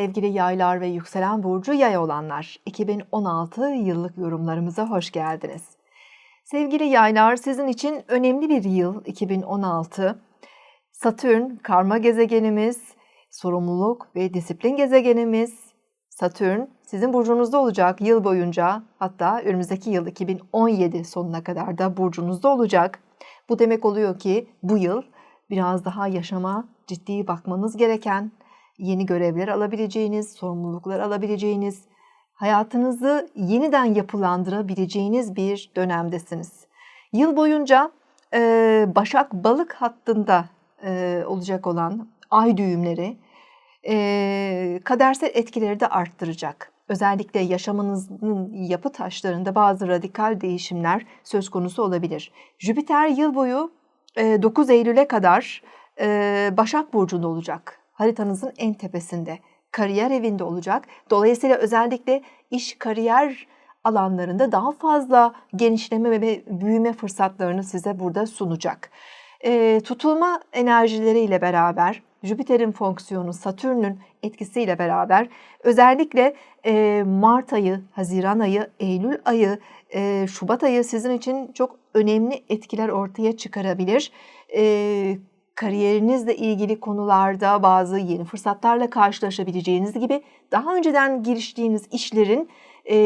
sevgili yaylar ve yükselen burcu yay olanlar. 2016 yıllık yorumlarımıza hoş geldiniz. Sevgili yaylar sizin için önemli bir yıl 2016. Satürn karma gezegenimiz, sorumluluk ve disiplin gezegenimiz. Satürn sizin burcunuzda olacak yıl boyunca hatta önümüzdeki yıl 2017 sonuna kadar da burcunuzda olacak. Bu demek oluyor ki bu yıl biraz daha yaşama ciddi bakmanız gereken, yeni görevler alabileceğiniz, sorumluluklar alabileceğiniz, hayatınızı yeniden yapılandırabileceğiniz bir dönemdesiniz. Yıl boyunca e, Başak Balık hattında e, olacak olan ay düğümleri e, kadersel etkileri de arttıracak. Özellikle yaşamınızın yapı taşlarında bazı radikal değişimler söz konusu olabilir. Jüpiter yıl boyu e, 9 Eylül'e kadar Başak Burcu'nda olacak. Haritanızın en tepesinde. Kariyer evinde olacak. Dolayısıyla özellikle iş, kariyer alanlarında daha fazla genişleme ve büyüme fırsatlarını size burada sunacak. E, tutulma enerjileriyle beraber Jüpiter'in fonksiyonu, Satürn'ün etkisiyle beraber özellikle e, Mart ayı, Haziran ayı, Eylül ayı, e, Şubat ayı sizin için çok önemli etkiler ortaya çıkarabilir. E, kariyerinizle ilgili konularda bazı yeni fırsatlarla karşılaşabileceğiniz gibi daha önceden giriştiğiniz işlerin e,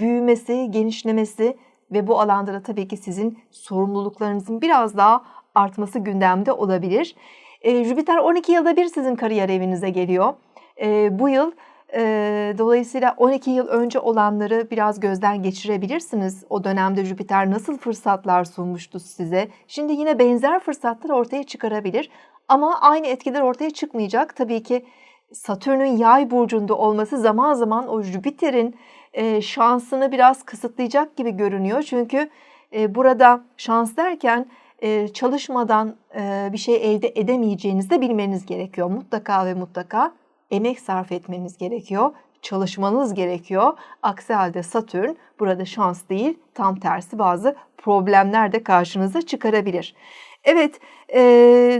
büyümesi, genişlemesi ve bu alanda da tabii ki sizin sorumluluklarınızın biraz daha artması gündemde olabilir. E, Jüpiter 12 yılda bir sizin kariyer evinize geliyor. E, bu yıl e, dolayısıyla 12 yıl önce olanları biraz gözden geçirebilirsiniz. O dönemde Jüpiter nasıl fırsatlar sunmuştu size? Şimdi yine benzer fırsatlar ortaya çıkarabilir. Ama aynı etkiler ortaya çıkmayacak. Tabii ki Satürn'ün yay burcunda olması zaman zaman o Jüpiter'in e, şansını biraz kısıtlayacak gibi görünüyor. Çünkü e, burada şans derken e, çalışmadan e, bir şey elde edemeyeceğinizi de bilmeniz gerekiyor. Mutlaka ve mutlaka emek sarf etmeniz gerekiyor. Çalışmanız gerekiyor. Aksi halde Satürn burada şans değil, tam tersi bazı problemler de karşınıza çıkarabilir. Evet,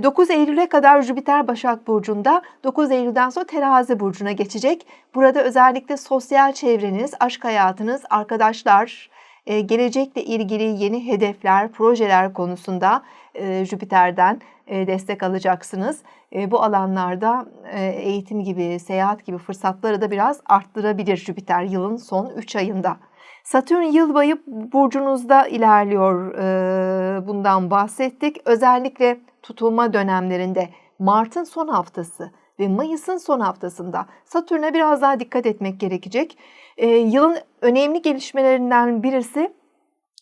9 Eylül'e kadar Jüpiter Başak Burcu'nda, 9 Eylül'den sonra Terazi Burcu'na geçecek. Burada özellikle sosyal çevreniz, aşk hayatınız, arkadaşlar, gelecekle ilgili yeni hedefler, projeler konusunda Jüpiter'den destek alacaksınız. Bu alanlarda eğitim gibi, seyahat gibi fırsatları da biraz arttırabilir Jüpiter yılın son 3 ayında. Satürn yıl boyu burcunuzda ilerliyor. Bundan bahsettik. Özellikle tutulma dönemlerinde Mart'ın son haftası ve Mayıs'ın son haftasında Satürn'e biraz daha dikkat etmek gerekecek. Yılın önemli gelişmelerinden birisi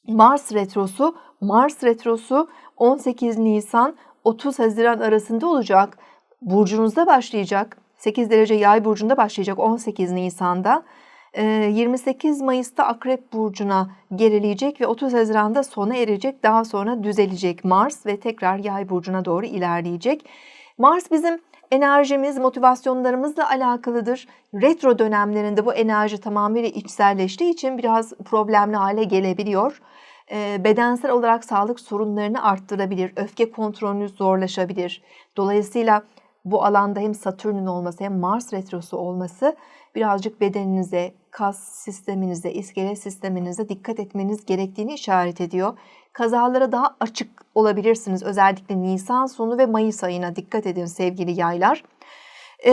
Mars retrosu. Mars retrosu 18 Nisan 30 Haziran arasında olacak. Burcunuzda başlayacak. 8 derece yay burcunda başlayacak 18 Nisan'da. 28 Mayıs'ta Akrep Burcu'na gerileyecek ve 30 Haziran'da sona erecek. Daha sonra düzelecek Mars ve tekrar Yay Burcu'na doğru ilerleyecek. Mars bizim enerjimiz, motivasyonlarımızla alakalıdır. Retro dönemlerinde bu enerji tamamıyla içselleştiği için biraz problemli hale gelebiliyor. Bedensel olarak sağlık sorunlarını arttırabilir, öfke kontrolünüz zorlaşabilir. Dolayısıyla bu alanda hem Satürn'ün olması hem Mars retrosu olması birazcık bedeninize, kas sisteminize, iskelet sisteminize dikkat etmeniz gerektiğini işaret ediyor. Kazalara daha açık olabilirsiniz. Özellikle Nisan sonu ve Mayıs ayına dikkat edin sevgili yaylar. E,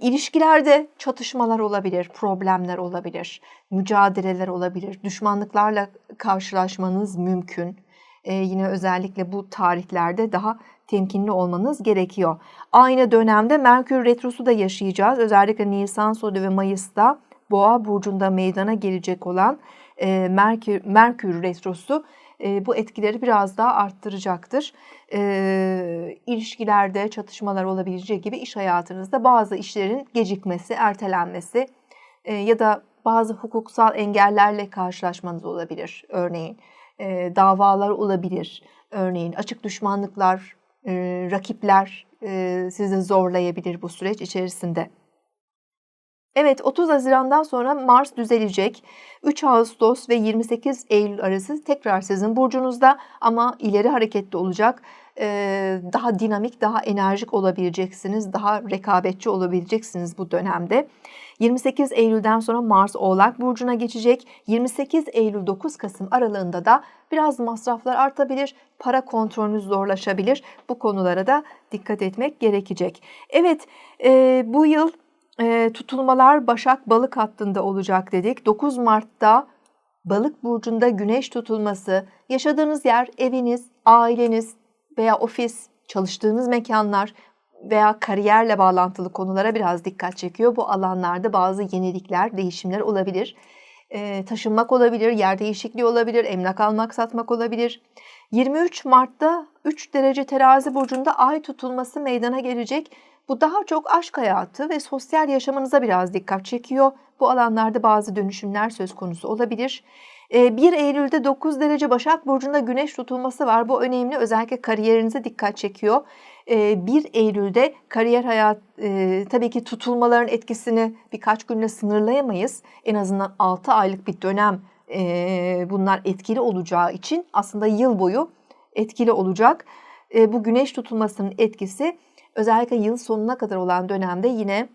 ilişkilerde çatışmalar olabilir, problemler olabilir, mücadeleler olabilir, düşmanlıklarla karşılaşmanız mümkün. E, yine özellikle bu tarihlerde daha temkinli olmanız gerekiyor. Aynı dönemde Merkür Retrosu da yaşayacağız. Özellikle Nisan sonu ve Mayıs'ta Boğa burcunda meydana gelecek olan e, Merkür, Merkür Retrosu e, bu etkileri biraz daha arttıracaktır. E, ilişkilerde çatışmalar olabileceği gibi iş hayatınızda bazı işlerin gecikmesi, ertelenmesi e, ya da bazı hukuksal engellerle karşılaşmanız olabilir örneğin. E, davalar olabilir örneğin açık düşmanlıklar, rakipler e, sizi zorlayabilir bu süreç içerisinde. Evet 30 Haziran'dan sonra Mars düzelecek. 3 Ağustos ve 28 Eylül arası tekrar sizin burcunuzda ama ileri hareketli olacak. daha dinamik, daha enerjik olabileceksiniz, daha rekabetçi olabileceksiniz bu dönemde. 28 Eylül'den sonra Mars Oğlak Burcu'na geçecek. 28 Eylül 9 Kasım aralığında da biraz masraflar artabilir, para kontrolünüz zorlaşabilir. Bu konulara da dikkat etmek gerekecek. Evet, e, bu yıl e, tutulmalar Başak Balık hattında olacak dedik. 9 Mart'ta Balık burcunda güneş tutulması, yaşadığınız yer, eviniz, aileniz veya ofis, çalıştığınız mekanlar veya kariyerle bağlantılı konulara biraz dikkat çekiyor. Bu alanlarda bazı yenilikler, değişimler olabilir. E, taşınmak olabilir, yer değişikliği olabilir, emlak almak, satmak olabilir. 23 Mart'ta 3 derece terazi burcunda ay tutulması meydana gelecek. Bu daha çok aşk hayatı ve sosyal yaşamınıza biraz dikkat çekiyor. Bu alanlarda bazı dönüşümler söz konusu olabilir. 1 ee, Eylül'de 9 derece Başak Burcu'nda güneş tutulması var. Bu önemli. Özellikle kariyerinize dikkat çekiyor. 1 ee, Eylül'de kariyer hayat e, tabii ki tutulmaların etkisini birkaç günle sınırlayamayız. En azından 6 aylık bir dönem e, bunlar etkili olacağı için aslında yıl boyu etkili olacak. E, bu güneş tutulmasının etkisi özellikle yıl sonuna kadar olan dönemde yine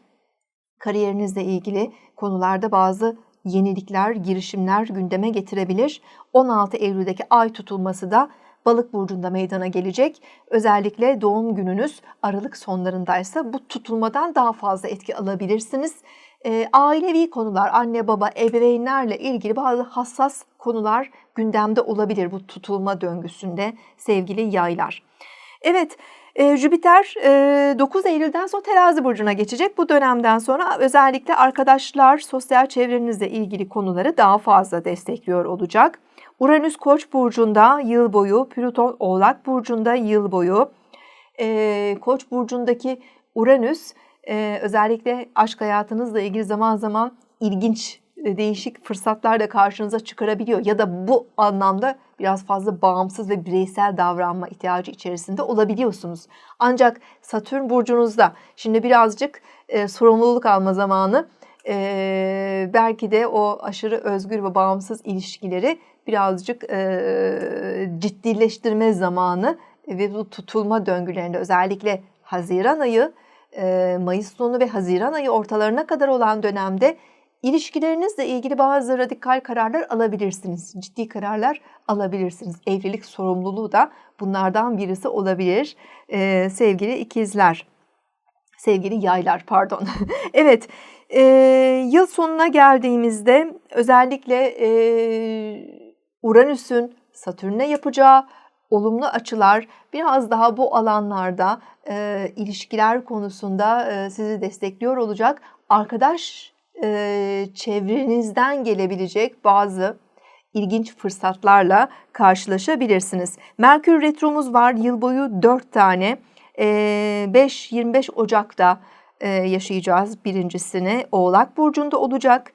kariyerinizle ilgili konularda bazı yenilikler, girişimler gündeme getirebilir. 16 Eylül'deki ay tutulması da Balık burcunda meydana gelecek. Özellikle doğum gününüz Aralık sonlarındaysa bu tutulmadan daha fazla etki alabilirsiniz. E, ailevi konular, anne baba, ebeveynlerle ilgili bazı hassas konular gündemde olabilir bu tutulma döngüsünde sevgili yaylar. Evet, e, Jüpiter e, 9 Eylül'den sonra terazi burcuna geçecek. Bu dönemden sonra özellikle arkadaşlar, sosyal çevrenizle ilgili konuları daha fazla destekliyor olacak. Uranüs Koç burcunda yıl boyu, Plüton Oğlak burcunda yıl boyu. E, Koç burcundaki Uranüs e, özellikle aşk hayatınızla ilgili zaman zaman ilginç, e, değişik fırsatlar da karşınıza çıkarabiliyor. Ya da bu anlamda biraz fazla bağımsız ve bireysel davranma ihtiyacı içerisinde olabiliyorsunuz. Ancak Satürn burcunuzda şimdi birazcık e, sorumluluk alma zamanı e, belki de o aşırı özgür ve bağımsız ilişkileri birazcık e, ciddileştirme zamanı ve bu tutulma döngülerinde özellikle Haziran ayı, Mayıs sonu ve Haziran ayı ortalarına kadar olan dönemde İlişkilerinizle ilgili bazı radikal kararlar alabilirsiniz. Ciddi kararlar alabilirsiniz. Evlilik sorumluluğu da bunlardan birisi olabilir. Ee, sevgili ikizler, sevgili yaylar pardon. evet, e, yıl sonuna geldiğimizde özellikle e, Uranüs'ün Satürn'e yapacağı olumlu açılar biraz daha bu alanlarda e, ilişkiler konusunda e, sizi destekliyor olacak. Arkadaş e, çevrenizden gelebilecek bazı ilginç fırsatlarla karşılaşabilirsiniz. Merkür Retromuz var yıl boyu 4 tane. 5-25 Ocak'ta yaşayacağız birincisini. Oğlak Burcu'nda olacak.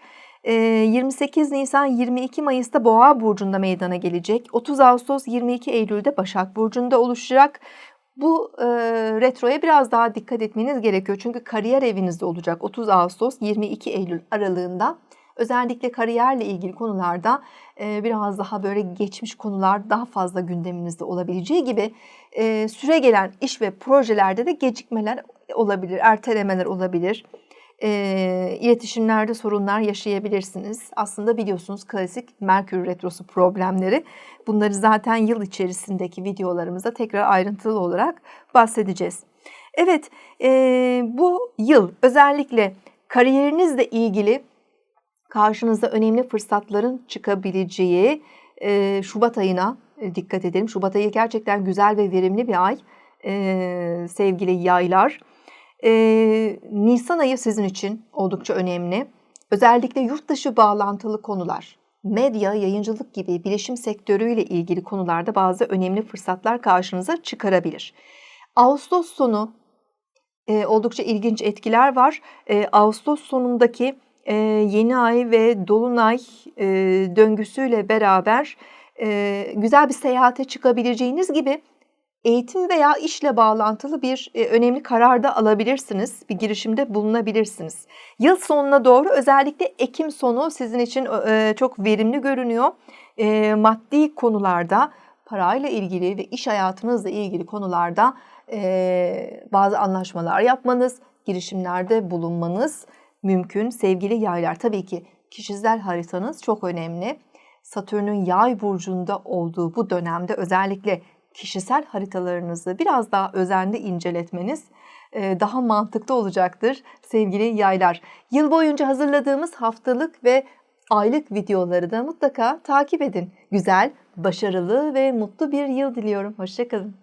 28 Nisan 22 Mayıs'ta Boğa burcunda meydana gelecek. 30 Ağustos 22 Eylül'de Başak burcunda oluşacak. Bu e, retroya biraz daha dikkat etmeniz gerekiyor. Çünkü kariyer evinizde olacak 30 Ağustos 22 Eylül aralığında. Özellikle kariyerle ilgili konularda e, biraz daha böyle geçmiş konular daha fazla gündeminizde olabileceği gibi e, süre gelen iş ve projelerde de gecikmeler olabilir, ertelemeler olabilir e, iletişimlerde sorunlar yaşayabilirsiniz. Aslında biliyorsunuz klasik Merkür Retrosu problemleri. Bunları zaten yıl içerisindeki videolarımızda tekrar ayrıntılı olarak bahsedeceğiz. Evet, e, bu yıl özellikle kariyerinizle ilgili karşınıza önemli fırsatların çıkabileceği e, Şubat ayına dikkat edelim. Şubat ayı gerçekten güzel ve verimli bir ay e, sevgili yaylar. Ee, Nisan ayı sizin için oldukça önemli. Özellikle yurt dışı bağlantılı konular, medya, yayıncılık gibi bilişim sektörüyle ilgili konularda bazı önemli fırsatlar karşınıza çıkarabilir. Ağustos sonu e, oldukça ilginç etkiler var. E, Ağustos sonundaki e, yeni ay ve dolunay e, döngüsüyle beraber e, güzel bir seyahate çıkabileceğiniz gibi eğitim veya işle bağlantılı bir e, önemli karar da alabilirsiniz. Bir girişimde bulunabilirsiniz. Yıl sonuna doğru özellikle Ekim sonu sizin için e, çok verimli görünüyor. E, maddi konularda parayla ilgili ve iş hayatınızla ilgili konularda bazı anlaşmalar yapmanız, girişimlerde bulunmanız mümkün. Sevgili yaylar tabii ki kişisel haritanız çok önemli. Satürn'ün yay burcunda olduğu bu dönemde özellikle kişisel haritalarınızı biraz daha özenli inceletmeniz e, daha mantıklı olacaktır sevgili yaylar. Yıl boyunca hazırladığımız haftalık ve aylık videoları da mutlaka takip edin. Güzel, başarılı ve mutlu bir yıl diliyorum. Hoşçakalın.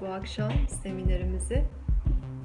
Bu akşam seminerimizi